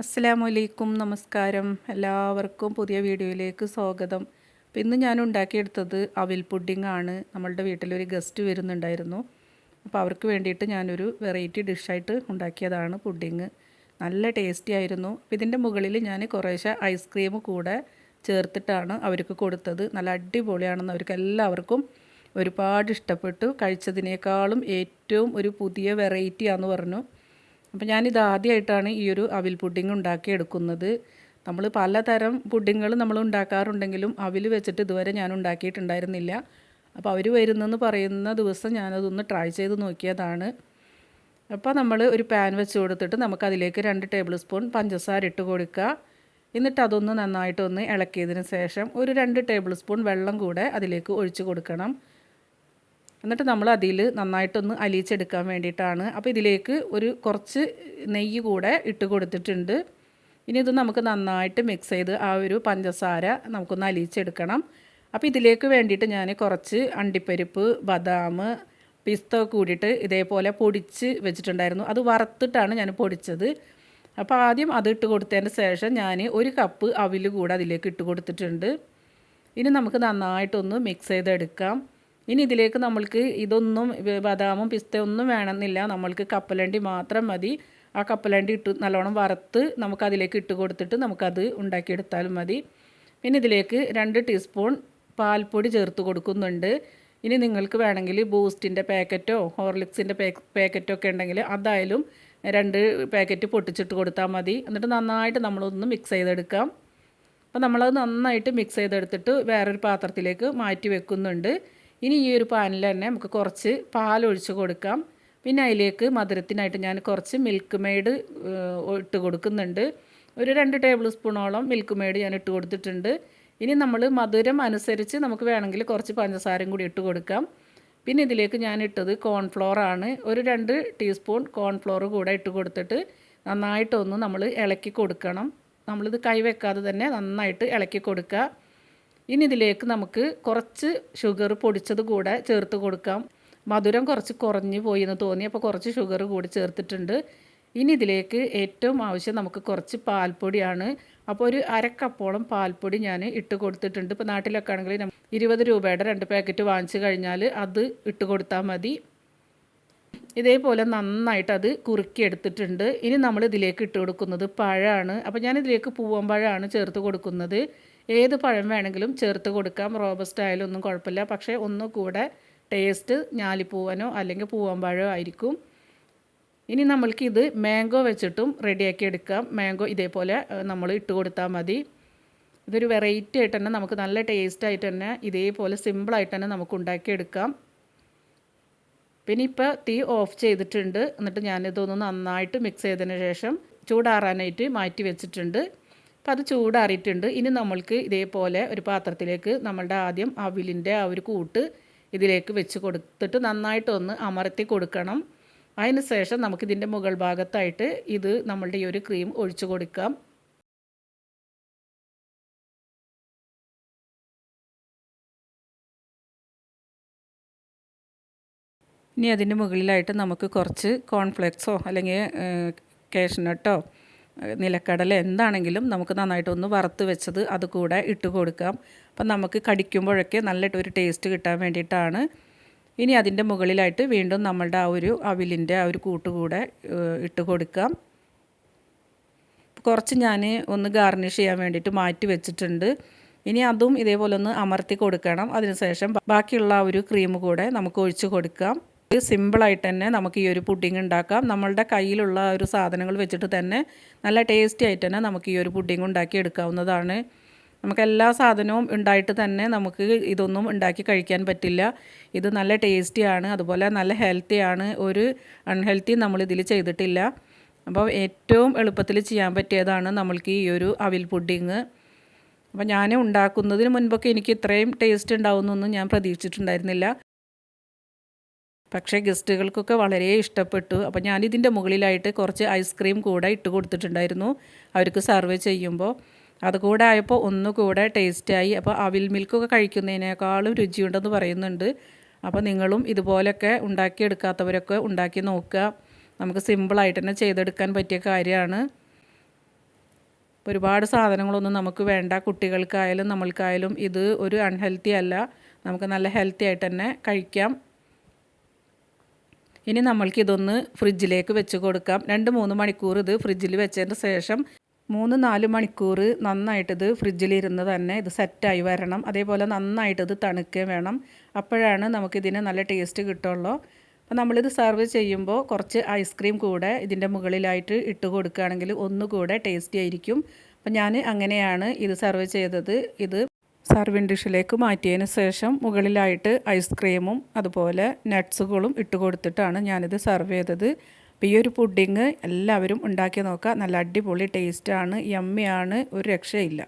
അസ്സലാമലൈക്കും നമസ്കാരം. എല്ലാവർക്കും പുതിയ വീഡിയോയിലേക്ക് സ്വാഗതം. അപ്പോൾ ഇന്ന് ഞാൻ ഉണ്ടാക്കിയെടുത്തത് അവിൽ പുഡിംഗ് ആണ്. നമ്മളുടെ വീട്ടിലൊരു ഗസ്റ്റ് വരുന്നുണ്ടായിരുന്നു. അപ്പോൾ അവർക്ക് വേണ്ടിയിട്ട് ഞാനൊരു വെറൈറ്റി ഡിഷായിട്ട് ഉണ്ടാക്കിയതാണ് പുഡിങ് നല്ല ടേസ്റ്റി ആയിരുന്നു. അപ്പോൾ ഇതിന്റെ മുകളിൽ ഞാൻ കുറേശ്ശെ ഐസ്ക്രീം കൂടെ ചേർത്തിട്ടാണ് അവർക്ക് കൊടുത്തത്. നല്ല അടിപൊളിയാണെന്ന് അവർക്ക് എല്ലാവർക്കും ഒരുപാട് ഇഷ്ടപ്പെട്ടു. കഴിച്ചതിനേക്കാളും ഏറ്റവും ഒരു പുതിയ വെറൈറ്റിയാണെന്ന് പറഞ്ഞു. അപ്പോൾ ഞാനിത് ആദ്യമായിട്ടാണ് ഈ ഒരു അവിൽ പുഡിംഗ് ഉണ്ടാക്കിയെടുക്കുന്നത്. നമ്മൾ പലതരം പുഡിങ്ങൾ നമ്മൾ ഉണ്ടാക്കാറുണ്ടെങ്കിലും അവിൽ വെച്ചിട്ട് ഇതുവരെ ഞാൻ ഉണ്ടാക്കിയിട്ടുണ്ടായിരുന്നില്ല. അപ്പോൾ അവർ വരുന്നെന്ന് പറയുന്ന ദിവസം ഞാനതൊന്ന് ട്രൈ ചെയ്ത് നോക്കിയതാണ്. അപ്പോൾ നമ്മൾ ഒരു പാൻ വെച്ച് കൊടുത്തിട്ട് നമുക്കതിലേക്ക് രണ്ട് ടേബിൾ സ്പൂൺ പഞ്ചസാര ഇട്ട് കൊടുക്കുക എന്നിട്ട് അതൊന്ന് നന്നായിട്ടൊന്ന് ഇളക്കിയതിന് ശേഷം ഒരു രണ്ട് ടേബിൾ സ്പൂൺ വെള്ളം കൂടെ അതിലേക്ക് ഒഴിച്ച് കൊടുക്കണം. എന്നിട്ട് നമ്മൾ അതിൽ നന്നായിട്ടൊന്ന് അലിയിച്ചെടുക്കാൻ വേണ്ടിയിട്ടാണ്. അപ്പോൾ ഇതിലേക്ക് ഒരു കുറച്ച് നെയ്യ് കൂടെ ഇട്ട് കൊടുത്തിട്ടുണ്ട്. ഇനി ഇത് നമുക്ക് നന്നായിട്ട് മിക്സ് ചെയ്ത് ആ ഒരു പഞ്ചസാര നമുക്കൊന്ന് അലിയിച്ചെടുക്കണം. അപ്പോൾ ഇതിലേക്ക് വേണ്ടിയിട്ട് ഞാൻ കുറച്ച് അണ്ടിപ്പരിപ്പ് ബദാം പിസ്ത കൂടിയിട്ട് ഇതേപോലെ പൊടിച്ച് വെച്ചിട്ടുണ്ടായിരുന്നു. അത് വറുത്തിട്ടാണ് ഞാൻ പൊടിച്ചത്. അപ്പോൾ ആദ്യം അത് ഇട്ട് കൊടുത്തതിന് ശേഷം ഞാൻ ഒരു കപ്പ് അവിൽ കൂടെ അതിലേക്ക് ഇട്ട് കൊടുത്തിട്ടുണ്ട്. ഇനി നമുക്ക് നന്നായിട്ടൊന്ന് മിക്സ് ചെയ്തെടുക്കാം. ഇനി ഇതിലേക്ക് നമ്മൾക്ക് ഇതൊന്നും ബദാമും പിസ്തയൊന്നും വേണമെന്നില്ല. നമ്മൾക്ക് കപ്പലണ്ടി മാത്രം മതി. ആ കപ്പലണ്ടി ഇട്ട് നല്ലോണം വറുത്ത് നമുക്കതിലേക്ക് ഇട്ട് കൊടുത്തിട്ട് നമുക്കത് ഉണ്ടാക്കിയെടുത്താലും മതി. പിന്നെ ഇതിലേക്ക് രണ്ട് ടീസ്പൂൺ പാൽപ്പൊടി ചേർത്ത് കൊടുക്കുന്നുണ്ട്. ഇനി നിങ്ങൾക്ക് വേണമെങ്കിൽ ബൂസ്റ്റിന്റെ പാക്കറ്റോ ഹോർലിക്സിന്റെ പാക്കറ്റോ ഒക്കെ ഉണ്ടെങ്കിൽ അതായാലും രണ്ട് പാക്കറ്റ് പൊട്ടിച്ചിട്ട് കൊടുത്താൽ മതി. എന്നിട്ട് നന്നായിട്ട് നമ്മളൊന്ന് മിക്സ് ചെയ്തെടുക്കാം. അപ്പോൾ നമ്മളത് നന്നായിട്ട് മിക്സ് ചെയ്തെടുത്തിട്ട് വേറൊരു പാത്രത്തിലേക്ക് മാറ്റി വെക്കുന്നുണ്ട്. ഇനി ഈ ഒരു പാനിൽ തന്നെ നമുക്ക് കുറച്ച് പാൽ പാലൊഴിച്ച് കൊടുക്കാം. പിന്നെ അതിലേക്ക് മധുരത്തിനായിട്ട് ഞാൻ കുറച്ച് മിൽക്ക് മെയ്ഡ് ഇട്ട് കൊടുക്കുന്നുണ്ട്. ഒരു രണ്ട് ടേബിൾ സ്പൂണോളം മിൽക്ക് മെയ്ഡ് ഞാൻ ഇട്ട് കൊടുത്തിട്ടുണ്ട്. ഇനി നമ്മൾ മധുരം അനുസരിച്ച് നമുക്ക് വേണമെങ്കിൽ കുറച്ച് പഞ്ചസാരയും കൂടി ഇട്ട് കൊടുക്കാം. പിന്നെ ഇതിലേക്ക് ഞാൻ ഇട്ടത് കോൺഫ്ലോർ ആണ്. ഒരു രണ്ട് ടീസ്പൂൺ കോൺഫ്ലോർ കൂടെ ഇട്ട് കൊടുത്തിട്ട് നന്നായിട്ടൊന്ന് നമ്മൾ ഇളക്കി കൊടുക്കണം. നമ്മളിത് കൈ വെക്കാതെ തന്നെ നന്നായിട്ട് ഇളക്കി കൊടുക്കുക. ഇനി ഇതിലേക്ക് നമുക്ക് കുറച്ച് ഷുഗർ പൊടിച്ചത് കൂടെ ചേർത്ത് കൊടുക്കാം. മധുരം കുറച്ച് കുറഞ്ഞു പോയി എന്ന് തോന്നി അപ്പോൾ കുറച്ച് ഷുഗർ കൂടി ചേർത്തിട്ടുണ്ട്. ഇനി ഇതിലേക്ക് ഏറ്റവും ആവശ്യം നമുക്ക് കുറച്ച് പാൽപ്പൊടിയാണ്. അപ്പോൾ ഒരു അരക്കപ്പോളം പാൽപ്പൊടി ഞാൻ ഇട്ട് കൊടുത്തിട്ടുണ്ട്. ഇപ്പോൾ നാട്ടിലൊക്കെ ആണെങ്കിൽ ഇരുപത് രൂപയുടെ രണ്ട് പാക്കറ്റ് വാങ്ങിച്ചു കഴിഞ്ഞാൽ അത് ഇട്ട് കൊടുത്താൽ മതി. ഇതേപോലെ നന്നായിട്ട് അത് കുറുക്കിയെടുത്തിട്ടുണ്ട് ഇനി നമ്മൾ ഇതിലേക്ക് ഇട്ട് കൊടുക്കുന്നത് പഴമാണ്. അപ്പോൾ ഞാൻ ഇതിലേക്ക് പൂവൻ പഴമാണ് ചേർത്ത് കൊടുക്കുന്നത്. ഏത് പഴം വേണമെങ്കിലും ചേർത്ത് കൊടുക്കാം. റോബസ്റ്റ് ആയാലും ഒന്നും കുഴപ്പമില്ല. പക്ഷേ ഒന്നുകൂടെ ടേസ്റ്റ് ഞാലിപ്പൂവനോ അല്ലെങ്കിൽ പൂവമ്പഴോ ആയിരിക്കും. ഇനി നമ്മൾക്ക് ഇത് മാംഗോ വെച്ചിട്ടും റെഡിയാക്കി എടുക്കാം. മാംഗോ ഇതേപോലെ നമ്മൾ ഇട്ട് കൊടുത്താൽ മതി. ഇതൊരു വെറൈറ്റി ആയിട്ട് തന്നെ നമുക്ക് നല്ല ടേസ്റ്റ് ആയിട്ട് തന്നെ ഇതേപോലെ സിമ്പിളായിട്ട് തന്നെ നമുക്ക് ഉണ്ടാക്കിയെടുക്കാം പിന്നെ ഇപ്പോൾ തീ ഓഫ് ചെയ്തിട്ടുണ്ട്. എന്നിട്ട് ഞാനിതൊന്ന് നന്നായിട്ട് മിക്സ് ചെയ്തതിന് ശേഷം ചൂടാറാനായിട്ട് മാറ്റി വെച്ചിട്ടുണ്ട്. അപ്പോൾ അത് ചൂടാറിയിട്ടുണ്ട്. ഇനി നമ്മൾക്ക് ഇതേപോലെ ഒരു പാത്രത്തിലേക്ക് നമ്മളുടെ ആദ്യം അവിലിന്റെ ആ ഒരു കൂട്ട് ഇതിലേക്ക് വെച്ച് കൊടുത്തിട്ട് നന്നായിട്ടൊന്ന് അമർത്തി കൊടുക്കണം. അതിന് ശേഷം നമുക്കിതിന്റെ മുകൾ ഭാഗത്തായിട്ട് ഇത് നമ്മളുടെ ഈ ഒരു ക്രീം ഒഴിച്ചു കൊടുക്കാം. ഇനി അതിന്റെ മുകളിലായിട്ട് നമുക്ക് കുറച്ച് കോൺഫ്ലെക്സോ അല്ലെങ്കിൽ കാഷ്നട്ടോ നിലക്കടല എന്താണെങ്കിലും നമുക്ക് നന്നായിട്ടൊന്ന് വറുത്ത് വെച്ചത് അത് കൂടെ ഇട്ട് കൊടുക്കാം. അപ്പം നമുക്ക് കടിക്കുമ്പോഴൊക്കെ നല്ല ഒരു ടേസ്റ്റ് കിട്ടാൻ വേണ്ടിയിട്ടാണ്. ഇനി അതിന്റെ മുകളിലായിട്ട് വീണ്ടും നമ്മളുടെ ആ ഒരു അവിലിന്റെ ആ ഒരു കൂട്ടുകൂടെ ഇട്ട് കൊടുക്കാം. കുറച്ച് ഞാൻ ഒന്ന് ഗാർണിഷ് ചെയ്യാൻ വേണ്ടിയിട്ട് മാറ്റി വെച്ചിട്ടുണ്ട്. ഇനി അതും ഇതേപോലെ ഒന്ന് അമർത്തി കൊടുക്കണം. അതിനുശേഷം ബാക്കിയുള്ള ആ ഒരു ക്രീം കൂടെ നമുക്ക് ഒഴിച്ച് കൊടുക്കാം. സിമ്പിളായിട്ട് തന്നെ നമുക്ക് ഈ ഒരു പുഡിങ് ഉണ്ടാക്കാം നമ്മളുടെ കയ്യിലുള്ള ഒരു സാധനങ്ങൾ വെച്ചിട്ട് തന്നെ നല്ല ടേസ്റ്റി ആയിട്ട് തന്നെ നമുക്ക് ഈ ഒരു പുഡിങ് ഉണ്ടാക്കി എടുക്കാവുന്നതാണ്. നമുക്ക് എല്ലാ സാധനവും ഉണ്ടായിട്ട് തന്നെ നമുക്ക് ഇതൊന്നും ഉണ്ടാക്കി കഴിക്കാൻ പറ്റില്ല. ഇത് നല്ല ടേസ്റ്റിയാണ് അതുപോലെ നല്ല ഹെൽത്തിയാണ്. ഒരു അൺഹെൽത്തി നമ്മൾ ഇതിൽ ചെയ്തിട്ടില്ല. അപ്പോൾ ഏറ്റവും എളുപ്പത്തിൽ ചെയ്യാൻ പറ്റിയതാണ് നമ്മൾക്ക് ഈ ഒരു അവിൽ പുഡിങ്. അപ്പോൾ ഞാൻ ഉണ്ടാക്കുന്നതിന് മുൻപൊക്കെ എനിക്ക് ഇത്രയും ടേസ്റ്റ് ഉണ്ടാവുന്നൊന്നും ഞാൻ പ്രതീക്ഷിച്ചിട്ടുണ്ടായിരുന്നില്ല. പക്ഷേ ഗസ്റ്റുകൾക്കൊക്കെ വളരെ ഇഷ്ടപ്പെട്ടു. അപ്പോൾ ഞാനിതിന്റെ മുകളിലായിട്ട് കുറച്ച് ഐസ്ക്രീം കൂടെ ഇട്ട് കൊടുത്തിട്ടുണ്ടായിരുന്നു. അവർക്ക് സർവ് ചെയ്യുമ്പോൾ. അതുകൂടെ ആയപ്പോൾ ഒന്നുകൂടെ ടേസ്റ്റായി അപ്പോൾ അവിൽ മിൽക്കൊക്കെ കഴിക്കുന്നതിനേക്കാളും രുചിയുണ്ടെന്ന് പറയുന്നുണ്ട്. അപ്പോൾ നിങ്ങളും ഇതുപോലെയൊക്കെ ഉണ്ടാക്കിയെടുക്കാത്തവരൊക്കെ ഉണ്ടാക്കി നോക്കുക. നമുക്ക് സിമ്പിളായിട്ട് തന്നെ ചെയ്തെടുക്കാൻ പറ്റിയ കാര്യമാണ്. ഒരുപാട് സാധനങ്ങളൊന്നും നമുക്ക് വേണ്ട. കുട്ടികൾക്കായാലും നമ്മൾക്കായാലും ഇത് ഒരു അൺഹെൽത്തി അല്ല. നമുക്ക് നല്ല ഹെൽത്തി ആയിട്ട് തന്നെ കഴിക്കാം. ഇനി നമ്മൾക്ക് ഇതൊന്ന് ഫ്രിഡ്ജിലേക്ക് വെച്ച് കൊടുക്കാം. രണ്ട് മൂന്ന് മണിക്കൂർ ഇത് ഫ്രിഡ്ജിൽ വെച്ചതിന് ശേഷം മൂന്ന് നാല് മണിക്കൂർ നന്നായിട്ടിത് ഫ്രിഡ്ജിലിരുന്ന് തന്നെ ഇത് സെറ്റായി വരണം. അതേപോലെ നന്നായിട്ടിത് തണുക്കുകയും വേണം. അപ്പോഴാണ് നമുക്കിതിന് നല്ല ടേസ്റ്റ് കിട്ടുള്ളൂ. അപ്പോൾ നമ്മളിത് സെർവ് ചെയ്യുമ്പോൾ കുറച്ച് ഐസ്ക്രീം കൂടെ ഇതിന്റെ മുകളിലായിട്ട് ഇട്ട് കൊടുക്കുകയാണെങ്കിൽ ഒന്നുകൂടെ ടേസ്റ്റി ആയിരിക്കും. അപ്പോൾ ഞാൻ അങ്ങനെയാണ് ഇത് സെർവ് ചെയ്തത്. ഇത് സർവിങ് ഡിഷിലേക്ക് മാറ്റിയതിന് ശേഷം മുകളിലായിട്ട് ഐസ്ക്രീമും അതുപോലെ നട്ട്സുകളും ഇട്ട് കൊടുത്തിട്ടാണ് ഞാനിത് സെർവ് ചെയ്തത്. അപ്പോൾ ഈ ഒരു പുഡിങ് എല്ലാവരും ഉണ്ടാക്കി നോക്കുക നല്ല അടിപൊളി ടേസ്റ്റാണ് യമ്മിയാണ് ഒരു രക്ഷയില്ല.